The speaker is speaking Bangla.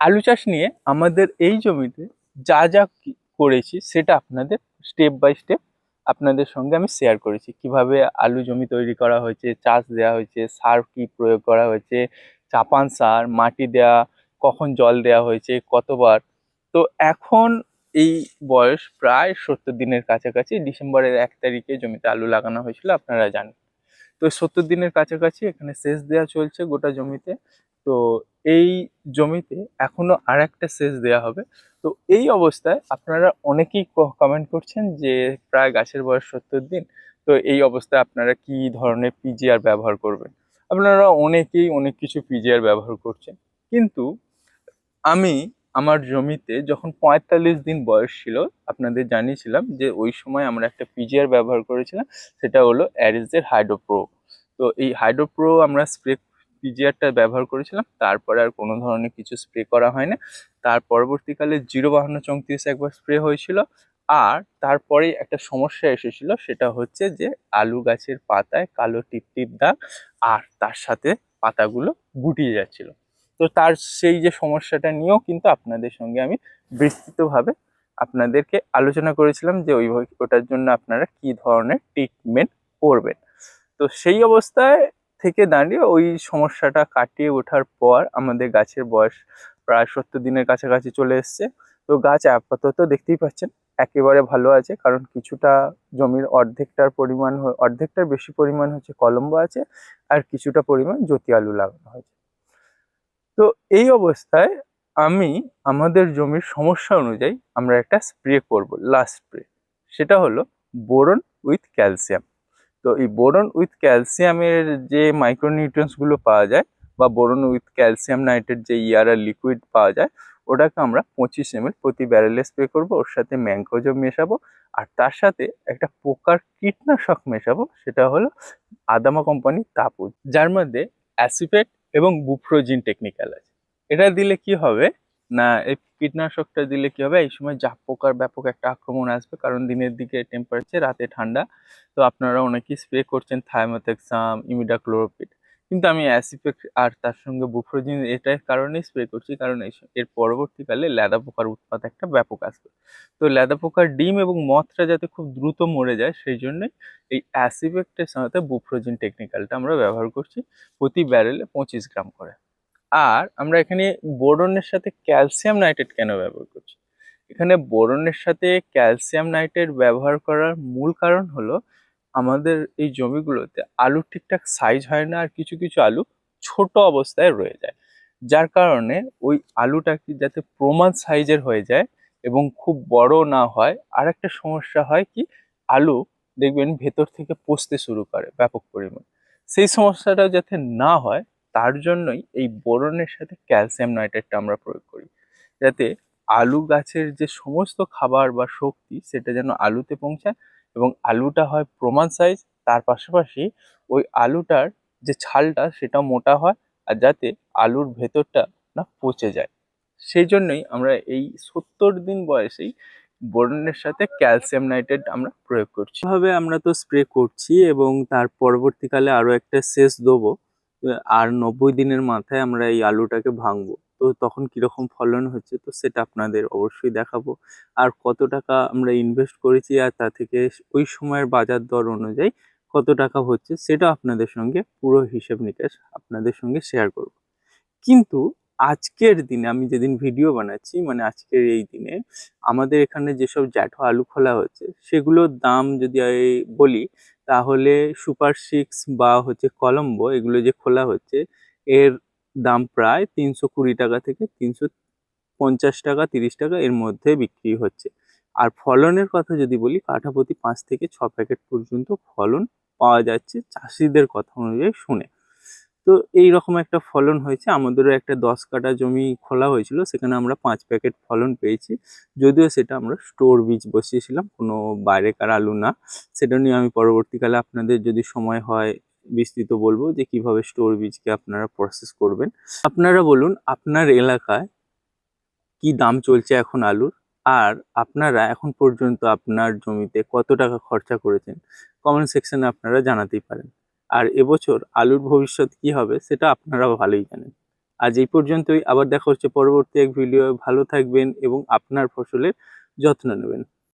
আলু চাষ নিয়ে আমাদের এই জমিতে যা যা করেছি সেটা আপনাদের স্টেপ বাই স্টেপ আপনাদের সঙ্গে আমি শেয়ার করেছি। কীভাবে আলু জমি তৈরি করা হয়েছে, চাষ দেওয়া হয়েছে, সার কি প্রয়োগ করা হয়েছে, চাপান সার, মাটি দেওয়া কখন জল দেওয়া হয়েছে, কতবার। তো এখন এই বয়স প্রায় সত্তর দিনের কাছাকাছি, ডিসেম্বরের এক তারিখে জমিতে আলু লাগানো হয়েছিল, আপনারা জানেন। তো সত্তর দিনের কাছাকাছি এখানে সেচ দেওয়া চলছে গোটা জমিতে। তো এই জমিতে এখনও আর একটা সেচ দেওয়া হবে। তো এই অবস্থায় আপনারা অনেকেই কমেন্ট করছেন যে প্রায় গাছের বয়স সত্তর দিন, তো এই অবস্থায় আপনারা কি ধরনের পিজিআর ব্যবহার করবেন? আপনারা অনেকেই অনেক কিছু পিজিআর ব্যবহার করছেন। কিন্তু আমি আমার জমিতে যখন পঁয়তাল্লিশ দিন বয়স ছিল, আপনাদের জানিয়েছিলাম যে ওই সময় আমরা একটা পিজিআর ব্যবহার করেছিলাম, সেটা হলো অ্যারিজের হাইড্রোপ্রো তো এই হাইড্রোপ্রো আমরা স্প্রে পিজিআরটা ব্যবহার করেছিলাম, তারপরে আর কোনো ধরনের কিছু স্প্রে করা হয় না তার পরবর্তীকালে জিরো বাহান্ন চৌত্রিশ একবার স্প্রে হয়েছিল। আর তারপরে একটা সমস্যা এসেছিল, সেটা হচ্ছে যে আলু গাছের পাতায় কালো টিপ টিপ দাগ আর তার সাথে পাতাগুলো গুটিয়ে যাচ্ছিল। তো তার সেই যে সমস্যাটা নিয়েও কিন্তু আপনাদের সঙ্গে আমি বিস্তৃতভাবে আপনাদেরকে আলোচনা করেছিলাম যে ওই ওটার জন্য আপনারা কি ধরনের ট্রিটমেন্ট করবেন। তো সেই অবস্থায় থেকে দাঁড়িয়ে ওই সমস্যাটা কাটিয়ে ওঠার পর আমাদের গাছের বয়স প্রায় সত্তর দিনের কাছাকাছি চলে এসছে। তো গাছ আপাতত দেখতেই পাচ্ছেন, একেবারে ভালো আছে কারণ কিছুটা জমির অর্ধেকটার পরিমাণ অর্ধেকটার বেশি পরিমাণ হচ্ছে কলম্বো আছে আর কিছুটা পরিমাণ জ্যোতি আলু লাগানো হয়েছে। তো এই অবস্থায় আমি আমাদের জমির সমস্যা অনুযায়ী আমরা একটা স্প্রে করব, লাস্ট স্প্রে। সেটা হলো বোরন উইথ ক্যালসিয়াম। তো এই বোরন উইথ ক্যালসিয়ামের যে মাইক্রোনিউট্রিয়েন্টসগুলো পাওয়া যায় বা বোরন উইথ ক্যালসিয়াম নাইট্রেট যে ইয়ারা লিকুইড পাওয়া যায়, ওটাকে আমরা পঁচিশ এম প্রতি ব্যারেলে স্প্রে করব, ওর সাথে ম্যাঙ্কোজো মেশাবো, আর তার সাথে একটা পোকার কীটনাশক মেশাবো, সেটা হলো আদামা কোম্পানির তাপুজ, যার মধ্যে অ্যাসিপেট এবং বুফ্রোজিন টেকনিক্যাল আছে। এটা দিলে কি হবে? না, এই কীটনাশকটা দিলে কি হবে? এই সময় জাপ পোকার ব্যাপক একটা আক্রমণ আসবে, কারণ দিনের দিকে টেম্পারেচার রাতে ঠান্ডা। তো আপনারা অনেকেই স্প্রে করছেন থাইমোথেক্সাম ইমিডাক্লোরোপিড কিন্তু আমি অ্যাসিপেক আর তার সঙ্গে বুফ্রোজিন এটার কারণেই স্প্রে করছি, কারণ এই এর পরবর্তীকালে ল্যাদা পোকার উৎপাত একটা ব্যাপক আসবে। তো ল্যাদা পোকার ডিম এবং মথটা যাতে খুব দ্রুত মরে যায়, সেই জন্যই এই অ্যাসিপেক্টের সাথে বুফ্রোজিন টেকনিক্যালটা আমরা ব্যবহার করছি প্রতি ব্যারেলে পঁচিশ গ্রাম করে। আর আমরা এখানে বোরনের সাথে ক্যালসিয়াম নাইট্রেট কেন ব্যবহার করছি? এখানে বোরনের সাথে ক্যালসিয়াম নাইট্রেট ব্যবহার করার মূল কারণ হলো আমাদের এই জমিগুলোতে আলু ঠিকঠাক সাইজ হয় না আর কিছু কিছু আলু ছোট অবস্থায় রয়ে যায়। যার কারণে ওই আলুটা কি যাতে প্রমাণ সাইজের হয়ে যায় এবং খুব বড় না হয় আর একটা সমস্যা হয় কি, আলু দেখবেন ভেতর থেকে পচতে শুরু করে ব্যাপক পরিমাণ। সেই সমস্যাটা যাতে না হয় তার জন্যই এই বোরনের সাথে ক্যালসিয়াম নাইট্রেটটা আমরা প্রয়োগ করি। যাতে আলু গাছের যে সমস্ত খাবার বা শক্তি সেটা যেন আলুতে পৌঁছায় এবং আলুটা হয় প্রমাণ সাইজ তার পাশাপাশি ওই আলুটার যে ছালটা সেটা মোটা হয় আর যাতে আলুর ভেতরটা না পচে যায়। সেই জন্যই আমরা এই সত্তর দিন বয়সেই বোরনের সাথে ক্যালসিয়াম নাইট্রেট আমরা প্রয়োগ করছি। এভাবে আমরা তো স্প্রে করছি এবং তার পরবর্তীকালে আরও একটা সেচ দেবো। আর নব্বই দিনের মাথায় আমরা এই আলুটাকে ভাঙবো। তো তখন কীরকম ফলন হচ্ছে তো সেটা আপনাদের অবশ্যই দেখাবো। আর কত টাকা আমরা ইনভেস্ট করেছি আর তা থেকে ওই সময়ের বাজার দর অনুযায়ী কত টাকা হচ্ছে সেটা আপনাদের সঙ্গে পুরো হিসেব নিকাশ আপনাদের সঙ্গে শেয়ার করব। কিন্তু আজকের দিনে আমি যেদিন ভিডিও বানাচ্ছি মানে আজকের এই দিনে, আমাদের এখানে যেসব জ্যাঠো আলু খোলা হচ্ছে, সেগুলোর দাম যদি বলি, তাহলে সুপার সিক্স বা হচ্ছে কলম্বো, এগুলো যে খোলা হচ্ছে, এর দাম প্রায় তিনশো কুড়ি টাকা থেকে তিনশো পঞ্চাশ টাকা, তিরিশ টাকা এর মধ্যে বিক্রি হচ্ছে। আর ফলনের কথা যদি বলি, কাঠাপ্রতি পাঁচ থেকে ছ প্যাকেট পর্যন্ত ফলন পাওয়া যাচ্ছে চাষিদের কথা অনুযায়ী শুনে। তো এই রকম একটা ফলন হয়েছে। আমাদেরও একটা দশ কাঠা জমি খোলা হয়েছিল, সেখানে আমরা পাঁচ প্যাকেট ফলন পেয়েছি। যদিও সেটা আমরা স্টোর বীজ বসিয়েছিলাম, কোনো বাইরেকার আলু না। সেটা নিয়ে আমি পরবর্তীকালে আপনাদের যদি সময় হয় বিস্তৃত বলব যে কীভাবে স্টোর বীজকে আপনারা প্রসেস করবেন। আপনারা বলুন, আপনার এলাকায় কি দাম চলছে এখন আলুর? আর আপনারা এখন পর্যন্ত আপনার জমিতে কত টাকা খরচা করেছেন? কমেন্ট সেকশনে আপনারা জানাতেই পারেন। আর এবছর আলুর ভবিষ্যৎ কি হবে সেটা আপনারা ভালোই জানেন। আজ এই পর্যন্তই। আবার দেখা হচ্ছে পরবর্তী এক ভিডিও ভালো থাকবেন এবং আপনার ফসলের যত্ন নেবেন।